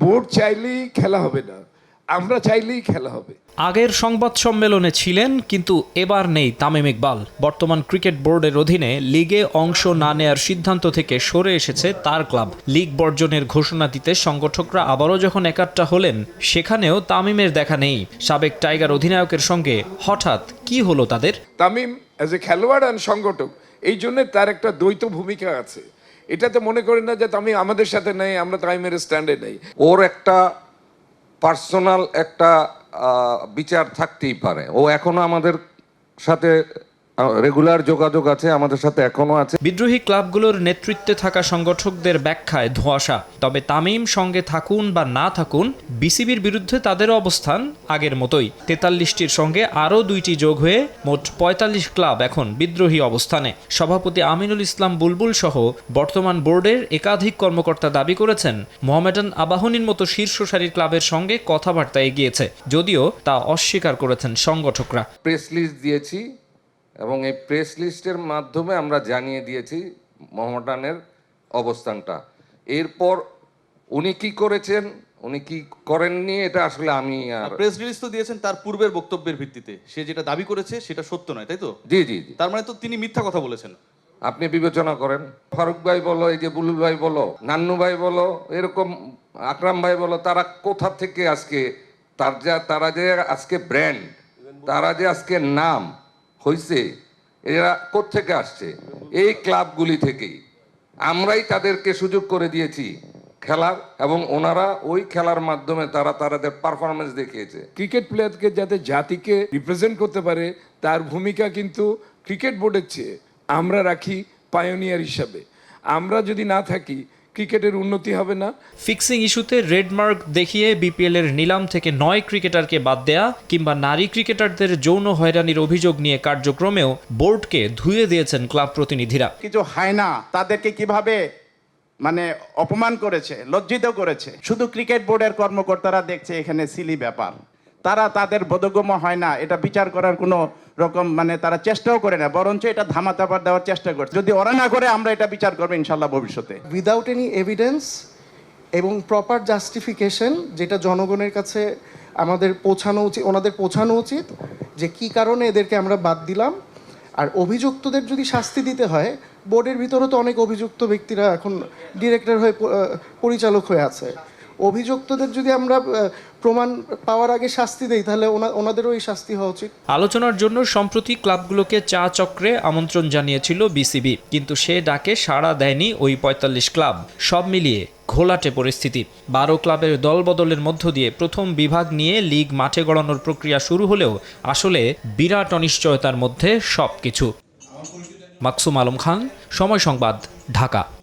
Board চাইলেই খেলা হবে না আমরা চাইলেই খেলা হবে। আগের সংবাদ সম্মেলনে ছিলেন কিন্তু এবার নেই তামিম ইকবাল। বর্তমান ক্রিকেট বোর্ডের অধীনে লিগে অংশ না নেয়ার সিদ্ধান্ত থেকে সরে এসেছে তার ক্লাব। লিগ বর্জনের ঘোষণা দিতে সংগঠকরা আবারও যখন একাট্টা হলেন সেখানেও তামিমের দেখা নেই। সাবেক টাইগার অধিনায়কের সঙ্গে হঠাৎ কি হলো তাদের? তামিম অ্যাজ এ খেলোয়াড় অ্যান্ড সংগঠক এই জন্য তার একটা দ্বৈত ভূমিকা আছে। এটাতে মনে করি না যে আমি আমাদের সাথে নেই, আমরা টাইমের স্ট্যান্ডে নেই। ওর একটা পার্সোনাল একটা বিচার থাকতেই পারে। ও এখনও আমাদের সাথে রেগুলার যোগাযোগ আছে আমাদের সাথে এখনও আছে। বিদ্রোহী ক্লাবগুলোর নেতৃত্বে থাকা সংগঠকদের ব্যাখ্যায় ধোঁয়াশা। তবে তামিম সঙ্গে থাকুন বা না থাকুন বিসিবির বিরুদ্ধে তাদের অবস্থান আগের মতোই। তেতাল্লিশটির সঙ্গে আরও দুইটি যোগ হয়ে মোট পঁয়তাল্লিশ ক্লাব এখন বিদ্রোহী অবস্থানে। সভাপতি আমিনুল ইসলাম বুলবুল সহ বর্তমান বোর্ডের একাধিক কর্মকর্তা দাবি করেছেন মোহামেডান আবাহনীর মতো শীর্ষ সারির ক্লাবের সঙ্গে কথাবার্তা এগিয়েছে যদিও তা অস্বীকার করেছেন সংগঠকরা। প্রেস লিস্ট দিয়েছি এবং এই প্রেস লিস্টের মাধ্যমে আমরা জানিয়ে দিয়েছি মোহামেডানের অবস্থানটা। এরপর উনি কি করেছেন উনি কি করেননি এটা আসলে আমি আর প্রেস রিলিজ তো দিয়েছেন তার পূর্বের বক্তব্যের ভিত্তিতে। সে যেটা দাবি করেছে সেটা সত্য নয় তাই তো? জি জি জি। তার মানে তো তিনি মিথ্যা কথা বলেছেন। আপনি বিবেচনা করেন। ফারুক ভাই বলো এই যে বুলুল ভাই বলো নান্নু ভাই বলো এরকম আকরাম ভাই বলো তারা কোথা থেকে আজকে তার যা তারা যে আজকে ব্র্যান্ড তারা যে আজকে নাম হইছে, এরা কোত্থেকে আসছে? এই ক্লাবগুলি থেকেই। আমরাই তাদেরকে সুযোগ করে দিয়েছি খেলার, এবং ওনারা ওই খেলার মাধ্যমে তারা তাদের পারফরমেন্স দেখিয়েছে। ক্রিকেট প্লেয়ারকে যাতে জাতিকে রিপ্রেজেন্ট করতে পারে, তার ভূমিকা কিন্তু ক্রিকেট বোর্ডের চেয়ে আমরা রাখি পায়োনিয়ার হিসাবে। আমরা যদি না থাকি ক্রিকেটের উন্নতি হবে না। ফিক্সিং ইস্যুতে রেডমার্ক দেখিয়ে বিপিএল এর নিলাম থেকে নয় ক্রিকেটারকে বাদ দেয়া কিংবা নারী ক্রিকেটারদের যৌন হয়রানির অভিযোগ নিয়ে কার্যক্রমেও বোর্ডকে ধুয়ে দিয়েছেন ক্লাব প্রতিনিধিরা। কিছু হয় না তাদেরকে কীভাবে মানে অপমান করেছে লজ্জিত করেছে? শুধু ক্রিকেট বোর্ডের কর্মকর্তারা দেখছে এখানে সিলি ব্যাপার। তারা তাদের বোধগম্য হয় না। এটা বিচার করার কোনো রকম মানে তারা চেষ্টাও করে না, বরঞ্চ এটা ধামাচাপা দেওয়ার চেষ্টা করছে। যদি ওরা না করে, আমরা এটা বিচার করব ইনশাল্লাহ ভবিষ্যতে। উইদাউট এনি এভিডেন্স এবং প্রপার জাস্টিফিকেশন যেটা জনগণের কাছে আমাদের পৌঁছানো উচিত, ওনাদের পৌঁছানো উচিত, যে কি কারণে এদেরকে আমরা বাদ দিলাম। আর অভিযুক্তদের যদি শাস্তি দিতে হয়, বোর্ডের ভিতরে তো অনেক অভিযুক্ত ব্যক্তিরা এখন ডিরেক্টর হয়ে পরিচালক হয়ে আছে। অভিযুক্তদের যদি আমরা প্রমাণ পাওয়ার আগে শাস্তি দেই, তাহলে ওনা- ওনাদেরও এই শাস্তি হওয়া উচিত। আলোচনার জন্য সম্প্রতি ক্লাবগুলোকে চা চক্রে আমন্ত্রণ জানিয়েছিল বিসিবি, কিন্তু সে ডাকে সাড়া দেয়নি ওই পঁয়তাল্লিশ ক্লাব। সব মিলিয়ে ঘোলাটে পরিস্থিতি। বারো ক্লাবের দলবদলের মধ্য দিয়ে প্রথম বিভাগ নিয়ে লিগ মাঠে গড়ানোর প্রক্রিয়া শুরু হলেও আসলে বিরাট অনিশ্চয়তার মধ্যে সব কিছু মাকসুম আলম খান, সময় সংবাদ, ঢাকা।